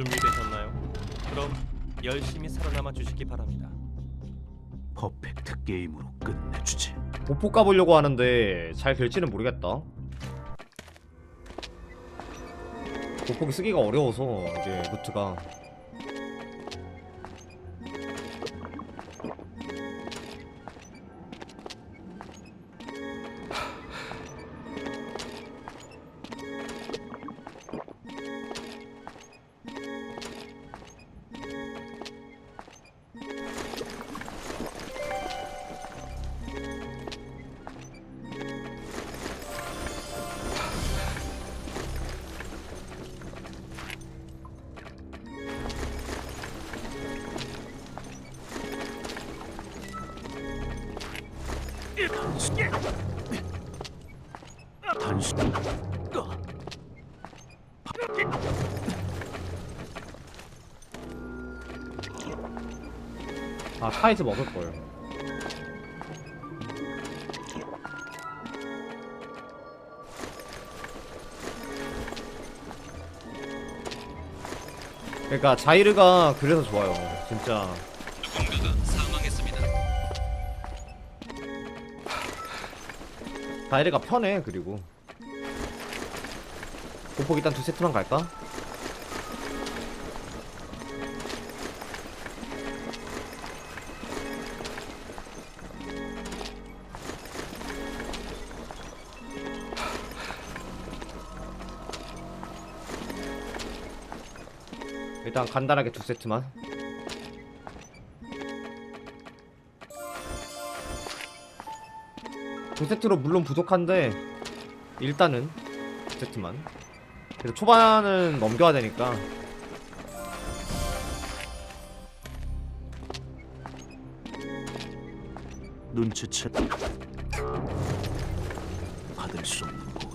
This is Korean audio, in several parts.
준비되셨나요? 그럼 열심히 살아남아 주시기 바랍니다. 퍼펙트 게임으로 끝내주지. 보폭 가보려고 하는데 잘 될지는 모르겠다. 보폭이 쓰기가 어려워서 이제 루트가 단순. 아 타이즈 먹을 걸. 그러니까 자이르가 그래서 좋아요. 진짜 자이르가 편해 그리고 보폭 일단 두 세트만 갈까? 일단 간단하게 두 세트만 두 세트로 물론 부족한데 일단은 두 세트만. 그래서 초반은 넘겨야 되니까. 눈치채. 받을 수 없는 거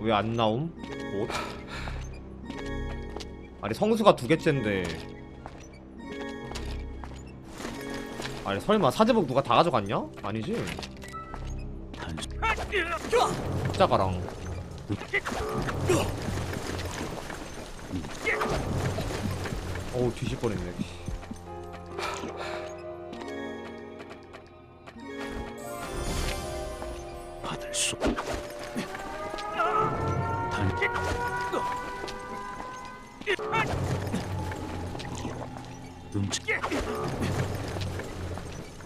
왜 안 나옴? 뭐? 아니 성수가 두 개째인데 아니 설마 사제복 누가 다 가져갔냐? 아니지. 십자가랑 어우 뒤질 뻔했네 받을 수. 눈치.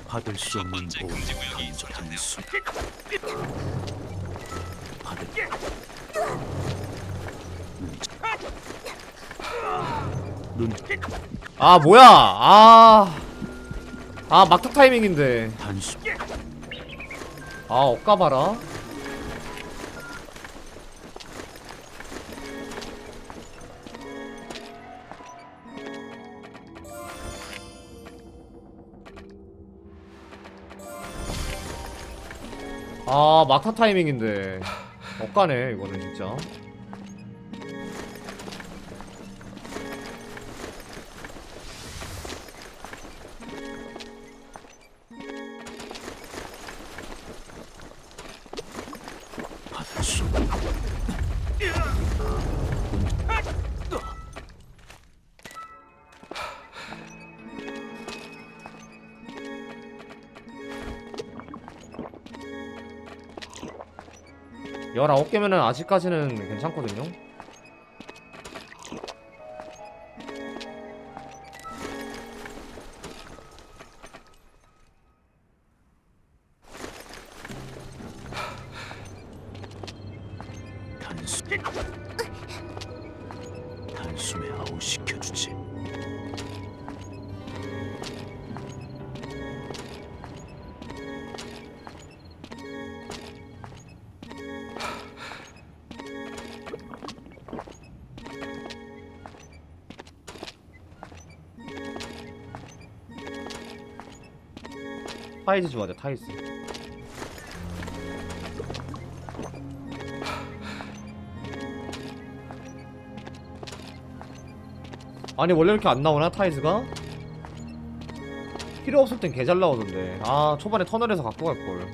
받을 수 첫 없는 번째 보호 금지 구역이. 받을. 눈. 눈. 아 뭐야 아... 아 막타 타이밍인데. 아 엇가봐라 아 막타 타이밍인데. 엇가네 이거는 진짜 받을 수. 없- 열아홉 개면은 아직까지는 괜찮거든요 단수. 타이즈 좋아하죠 타이즈. 아니 원래 이렇게 안 나오나 타이즈가? 필요 없을 땐 개 잘 나오던데. 아 초반에 터널에서 갖고 갈걸.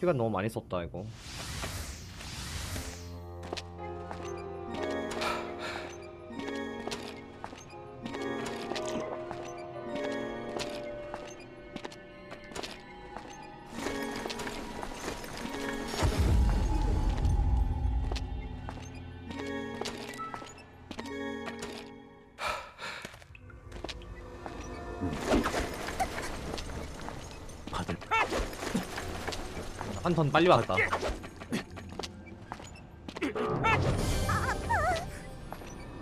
시간 너무 많이 썼다 이거. 한 턴 빨리 왔다.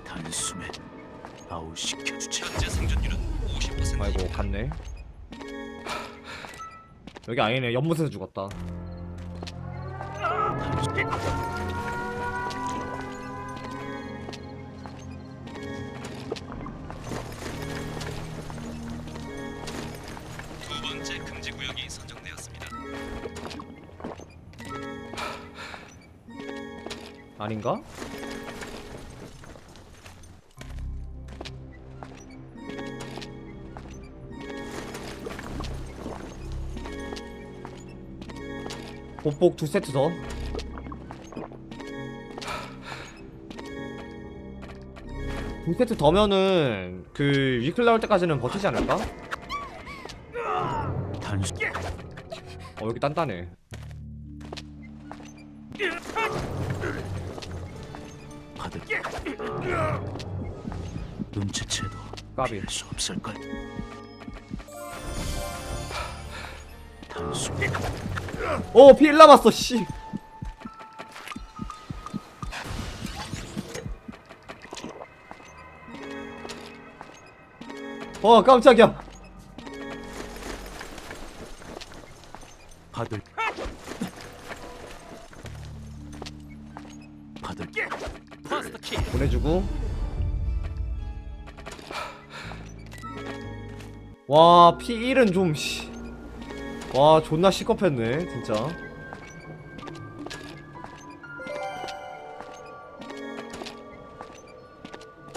단숨에 아웃시켜주지. 현재 생존율은 50%입니다. 아이고 갔네. 여기 아니네. 연못에서 죽었다. 두 아닌가? 보복 두 세트 더. 두 세트 더면은 그 위클 나올 때까지는 버티지 않을까? 단숨 어 여기 단단해. 눈치채도 까비. 피할 수 없을 걸 단숨에 오, 피 1 남았어, 씨. 어, 깜짝이야. 보내주고. 와, 피 1은 좀, 씨. 와, 존나 시겁했네, 진짜.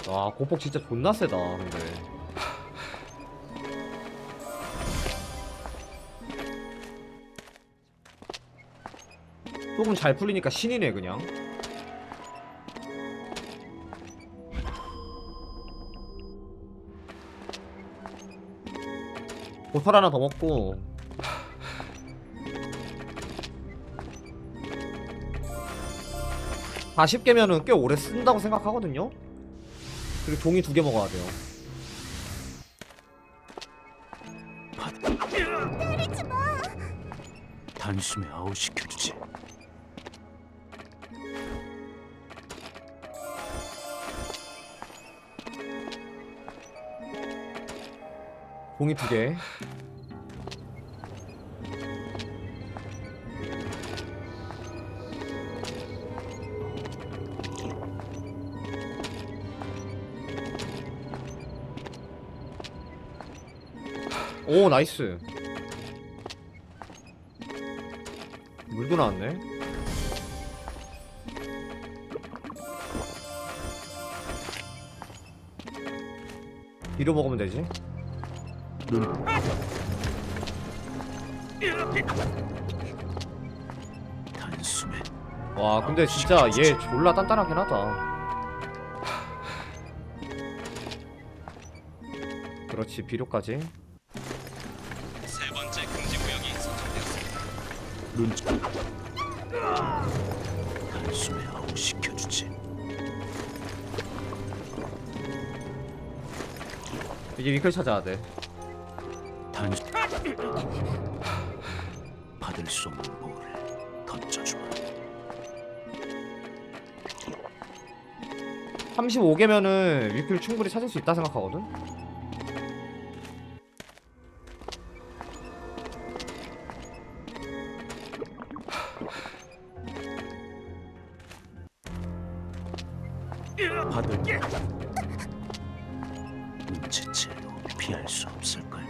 와, 고폭 진짜 존나 세다, 근데. 조금 잘 풀리니까 신이네, 그냥. 보털 하나 더 먹고. 40개면은 꽤 오래 쓴다고 생각하거든요? 그리고 종이 두 개 먹어야 돼요. 단숨에 아웃시켜주지 종이 두 개. 오 나이스. 물도 나왔네. 비료 먹으면 되지? 눈 단숨에. 와 근데 진짜 얘 졸라 단단하긴 하다. 그렇지 비료까지. 세 번째 금지 구역이 선정되었습니다. 눈치. 단숨에 아웃시켜주지. 이제 위클 찾아야 돼 단숨 받을 수 없는 볼을 던져주마. 35개면은 위클 충분히 찾을 수 있다 생각하거든? 받을 눈치채도 피할 수 없을걸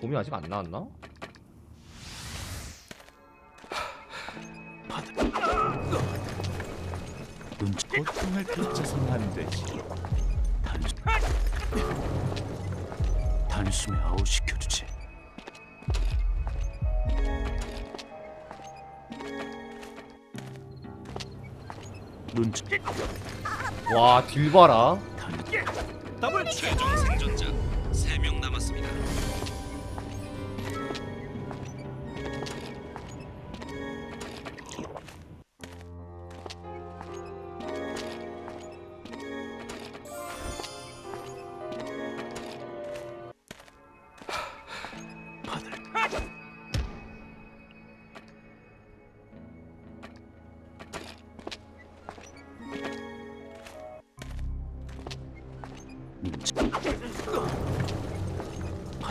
곰이 아직 안 나왔나? 눈치 고통을 빚져서는 안 되지. 단숨 단숨에 아웃시켜 눈치 와 딜 봐라. 단 더블 최종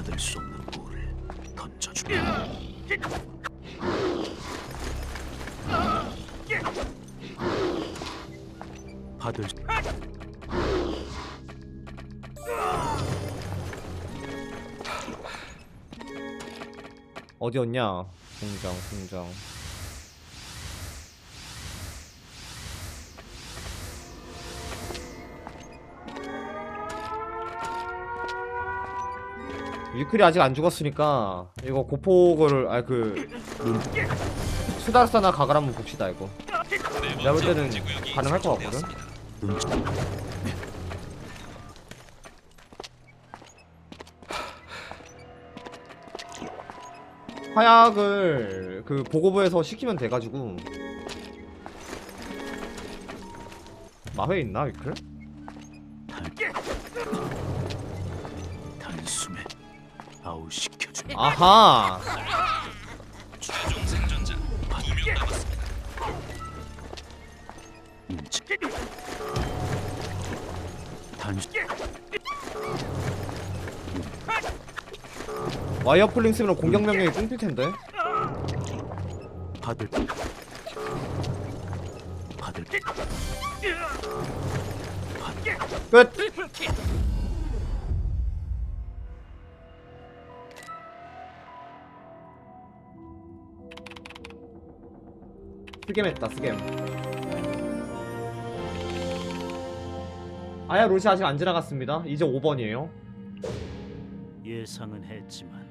받을 수 없는 물을 던져주마. 받을 수- 어디였냐 공장 공장 위클이 아직 안 죽었으니까 이거 고폭을 아그 수다스나 가갈 한번 봅시다 이거 네 내가 볼 때는 가능할 것 같거든? 화약을 그 보고부에서 시키면 돼가지고 마회 있나 위클? 단 단숨에 아웃시켜주마. 아하 최종 생존자 2명 남았습니다. 눈치 단숨 와이어 폴링 쓰면 공격 명령이 끊길 텐데 받을 받을 끝! 스겜 했다 스겜. 아야 로시 아직 안 지나갔습니다. 이제 5번이에요. 예상은 했지만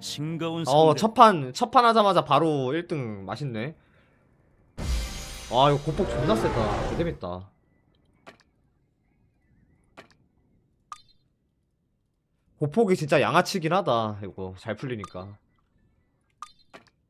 싱거운 어 상대 첫판 첫판 하자마자 바로 1등 맛있네. 아 이거 고폭 존나 세다. 개재밌다. 고폭이 진짜 양아치긴 하다 이거. 잘 풀리니까